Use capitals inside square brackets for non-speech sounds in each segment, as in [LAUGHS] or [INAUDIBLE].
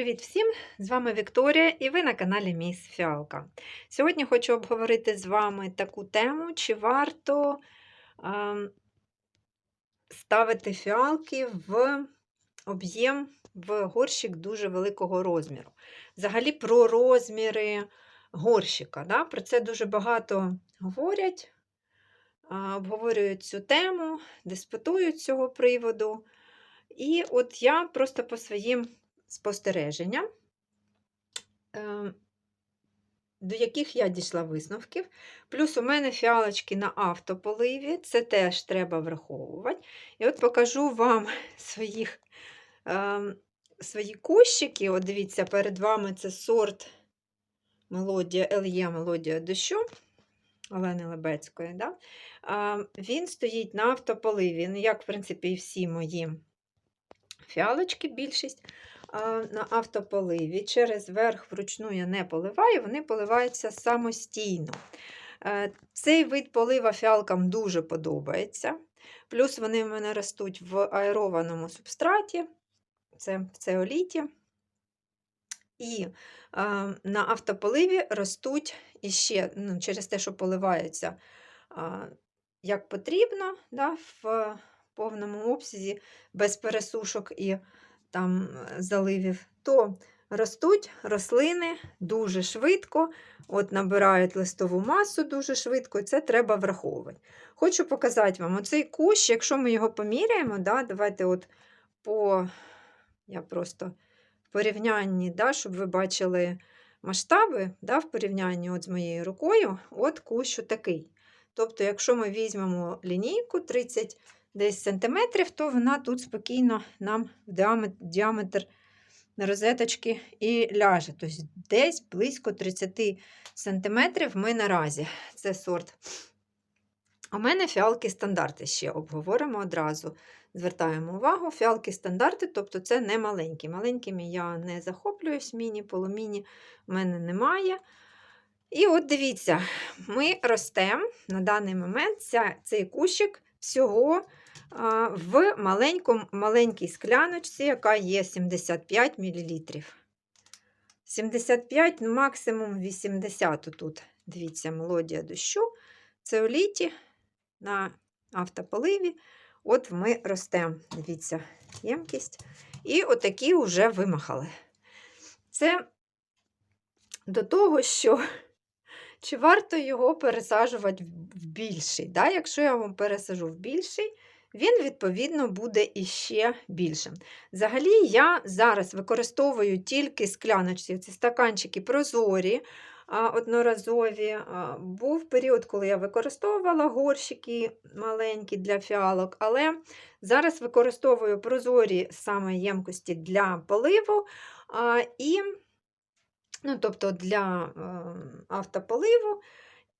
Привіт всім! З вами Вікторія і ви на каналі Міс Фіалка. Сьогодні хочу обговорити з вами таку тему, чи варто ем, ставити фіалки в об'єм в горщик дуже великого розміру. Взагалі про розміри горщика. Да? Про це дуже багато говорять, е, обговорюють цю тему, диспутують з цього приводу. І от я просто по своїм спостереження, ем, до яких я дійшла висновків. Плюс у мене фіалочки на автополиві, це теж треба враховувати. І от покажу вам [LAUGHS] своїх, ем, свої кущики. От дивіться, перед вами це сорт мелодія LE мелодія дощу Олени Лебецької. Да? Ем, він стоїть на автополиві, ну, як, в принципі, і всі мої фіалочки, більшість на автополиві. Через верх вручну я не поливаю, вони поливаються самостійно. Е, цей вид полива фіалкам дуже подобається. Плюс вони в мене ростуть в аерованому субстраті, це в цеоліті. І е, на автополиві ростуть іще ну, через те, що поливаються е, як потрібно, да, в повному обсязі, без пересушок і там е, заливів, то ростуть рослини дуже швидко, от набирають листову масу дуже швидко, і це треба враховувати. Хочу показати вам оцей кущ, якщо ми його поміряємо, да, давайте от по я просто в порівнянні, да, щоб ви бачили масштаби да, в порівнянні от з моєю рукою, от кущ такий. Тобто, якщо ми візьмемо лінійку 30 десь сантиметрів, то вона тут спокійно нам в діаметр, розеточки і ляже. Тобто десь близько 30 сантиметрів ми наразі. Це сорт. У мене фіалки стандарти ще обговоримо одразу. Звертаємо увагу, фіалки стандарти, тобто це не маленькі. Маленькими я не захоплююсь, міні, полуміні в мене немає. І от дивіться, ми ростемо на даний момент ця, цей кущик всього в маленькій скляночці, яка є 75 мл. 75, ну, максимум 80 тут, дивіться, мелодія дощу. Це оліті на автополиві. От ми ростемо, дивіться, ємкість. І отакі вже вимахали. Це до того, що чи варто його пересаджувати в більший. Да? Якщо я вам пересажу в більший, він, відповідно, буде іще більшим. Взагалі, я зараз використовую тільки скляночці, ці стаканчики прозорі, одноразові. Був період, коли я використовувала горщики маленькі для фіалок, але зараз використовую прозорі саме ємкості для поливу. І, ну, тобто для ем, автополиву.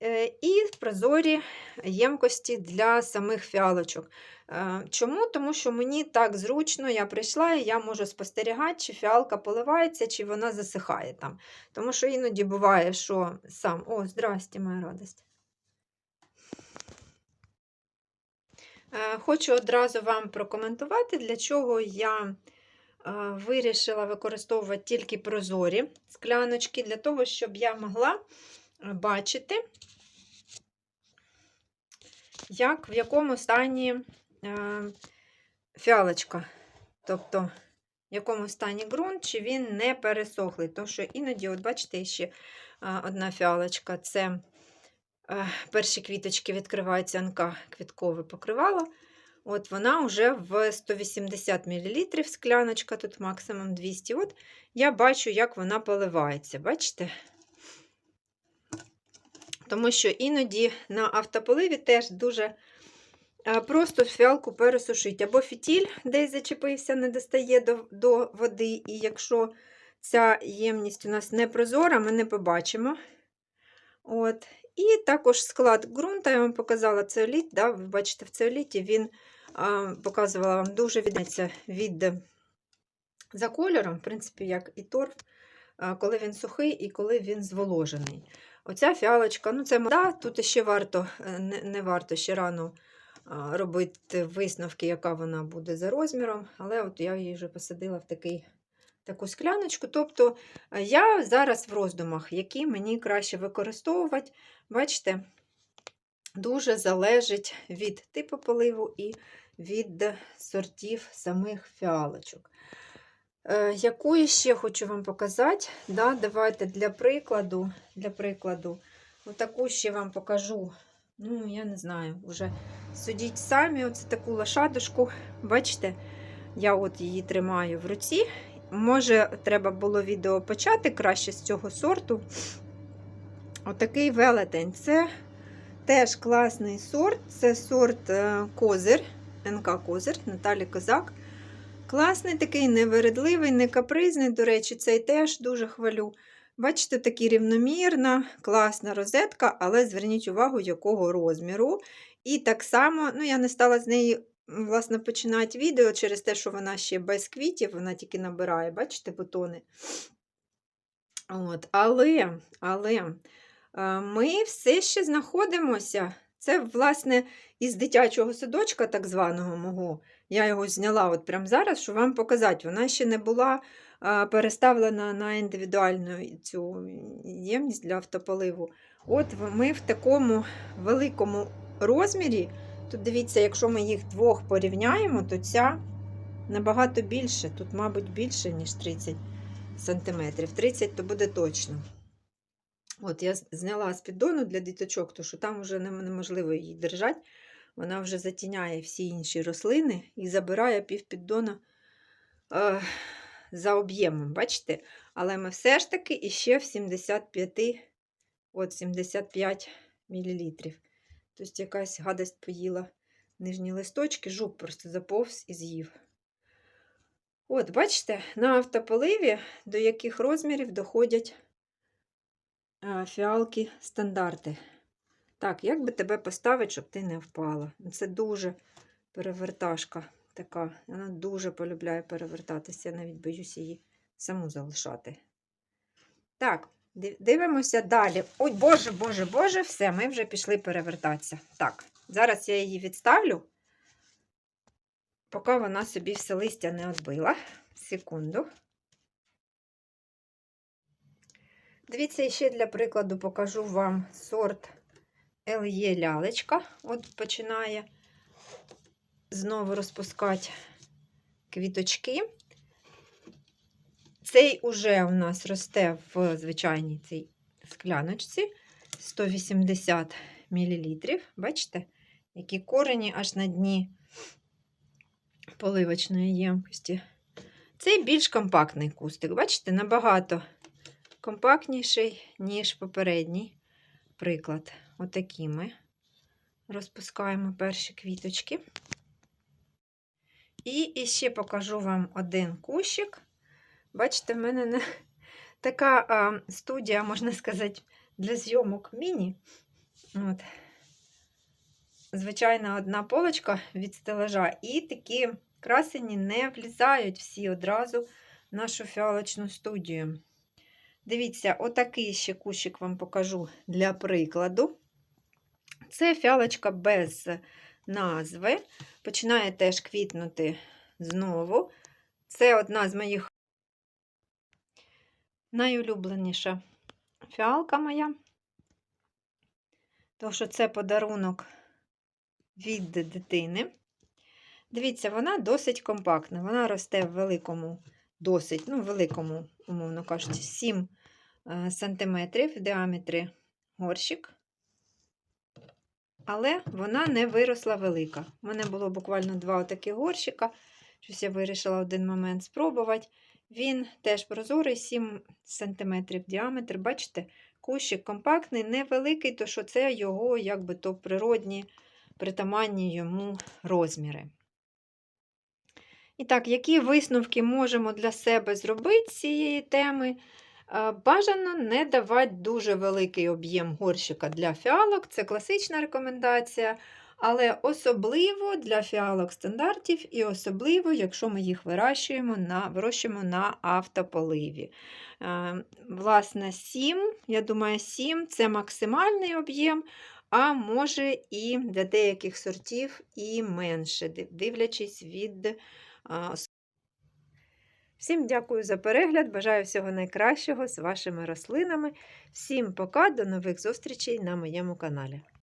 Е, і прозорі ємкості для самих фіалочок. Е, чому? Тому що мені так зручно, я прийшла і я можу спостерігати, чи фіалка поливається, чи вона засихає там. Тому що іноді буває, що сам. О, здрасте, моя радость. Е, хочу одразу вам прокоментувати, для чого я вирішила використовувати тільки прозорі скляночки, для того, щоб я могла бачити, як в якому стані е, фіалочка. Тобто, в якому стані ґрунт, чи він не пересохлий. Тому що іноді, от бачите, ще е, одна фіалочка це е, перші квіточки відкриваються анка квіткове покривало. От Вона вже в 180 мл скляночка, тут максимум 200 От Я бачу, як вона поливається. Бачите? Тому що іноді на автополиві теж дуже е, просто фіалку пересушити. Або фітіль десь зачепився, не достає до, до води, і якщо ця ємність у нас не прозора, ми не побачимо. От. І також склад ґрунта, я вам показала цеоліт, да, ви бачите, в цеоліті він а, показувала вам дуже віддається від за кольором, в принципі, як і торф, коли він сухий і коли він зволожений. Оця фіалочка, ну це мода, тут ще варто, е, не, не варто ще рано робити висновки, яка вона буде за розміром. Але от я її вже посадила в такий таку скляночку. Тобто е, я зараз в роздумах, які мені краще використовувати. Бачите, дуже залежить від типу поливу і від сортів самих фіалочок. Е, Яку ще хочу вам показати. Да, Давайте для прикладу, для прикладу, отаку ще вам покажу. Ну, я не знаю, вже судіть самі, оце таку лошадушку. Бачите, я от її тримаю в руці. Може, треба було відео почати краще з цього сорту. Отакий велетень. Це теж класний сорт. Це сорт е, Козир, НК Козир, Наталі Козак. Класний такий, невередливий, не капризний. До речі, цей теж дуже хвалю. Бачите, такі рівномірна, класна розетка, але зверніть увагу, якого розміру. І так само, ну, я не стала з неї власне, починати відео через те, що вона ще без квітів, вона тільки набирає, бачите, бутони. От, Але, але ми все ще знаходимося. Це, власне, із дитячого садочка, так званого мого. Я його зняла от прямо зараз, щоб вам показати. Вона ще не була переставлена на індивідуальну цю ємність для автополиву. От ми в такому великому розмірі. Тут дивіться, якщо ми їх двох порівняємо, то ця набагато більше. Тут, мабуть, більше, ніж 30 см. 30 то буде точно. От, я зняла з піддону для діточок, тому що там вже неможливо її держати. Вона вже затіняє всі інші рослини і забирає півпіддона е, за об'ємом, бачите? Але ми все ж таки іще в 75 от 75 мл. Тобто якась гадость поїла нижні листочки, жук просто заповз і з'їв. От, бачите, на автополиві до яких розмірів доходять фіалки стандарти. Так, як би тебе поставити, щоб ти не впала? Це дуже переверташка така. Вона дуже полюбляє перевертатися. Я навіть боюсь її саму залишати. Так, дивимося далі. Ой, Боже, Боже, Боже, все, ми вже пішли перевертатися. Так, зараз я її відставлю, поки вона собі все листя не відбила. Секунду. Дивіться, ще для прикладу покажу вам сорт Л'є лялечка. От починає знову розпускати квіточки. Цей уже у нас росте в звичайній цій скляночці 180 мл. Бачите, які корені аж на дні поливочної ємкості. Цей більш компактний кустик, бачите, набагато компактніший, ніж попередній приклад. Отакі ми розпускаємо перші квіточки. І ще покажу вам один кущик. Бачите, в мене не [LAUGHS] така а, студія, можна сказати, для зйомок міні. От. Звичайна одна полочка від стелажа, і такі красені не влізають всі одразу в нашу фіалочну студію. Дивіться, отакий ще кущик вам покажу для прикладу. Це фіалочка без назви. Починає теж квітнути знову. Це одна з моїх найулюбленіша фіалка моя. Тому що це подарунок від дитини. Дивіться, вона досить компактна. Вона росте в великому, досить, ну, великому, умовно кажучи, 7 е, см в діаметрі горщик. Але вона не виросла велика. У мене було буквально два отакі горщика. Щось я вирішила один момент спробувати. Він теж прозорий, 7 см діаметр. Бачите, кущик компактний, невеликий, то що це його якби то природні, притаманні йому розміри. І так, які висновки можемо для себе зробити з цієї теми? Бажано не давати дуже великий об'єм горщика для фіалок, це класична рекомендація. Але особливо для фіалок стандартів, і особливо, якщо ми їх вирощуємо на вирощуємо на автополиві. Власне, 7, я думаю, 7 це максимальний об'єм, а може і для деяких сортів і менше, дивлячись від Всім дякую за перегляд. Бажаю всього найкращого з вашими рослинами. Всім пока, до нових зустрічей на моєму каналі.